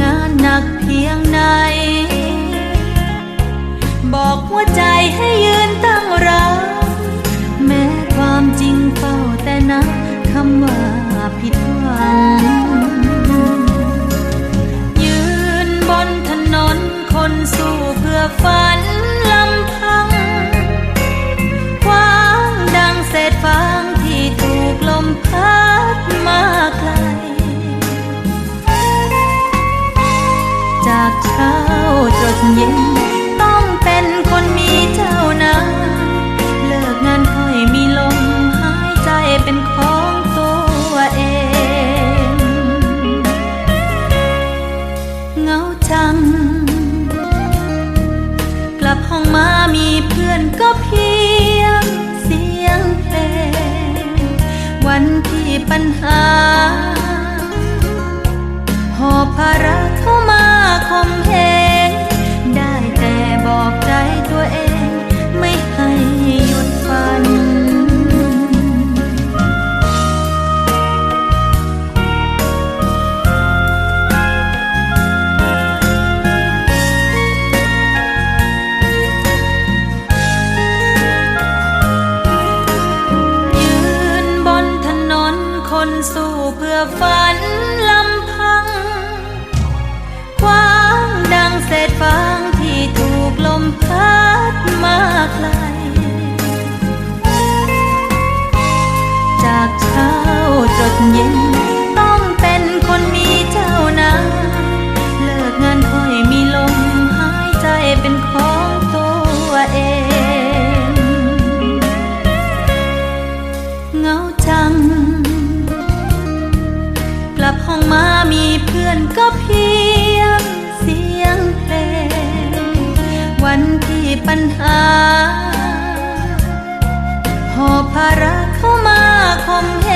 งานหนักเพียงไหน บอกหัวใจให้ยืนตั้งรับแม้ความจริงเฝ้าแต่นะคำว่า เช้าจดเย็น ต้องเป็นคนมีเจ้านายเลิกงานค่อยมีลมหายใจเป็นของตัวเอง เงาจัง กลับห้องมามีเพื่อนก็เพียงเสียงเพลง วันที่ปัญหา สู้เพื่อฝันลำพัง ความดังเศษฟางที่ถูกลมพัดมาไกล จากเช้าจดเย็น ลับห้องมามีเพื่อนก็เพียงเสียงเพลง วันที่ปัญหา หอบภาระเข้ามาคมเห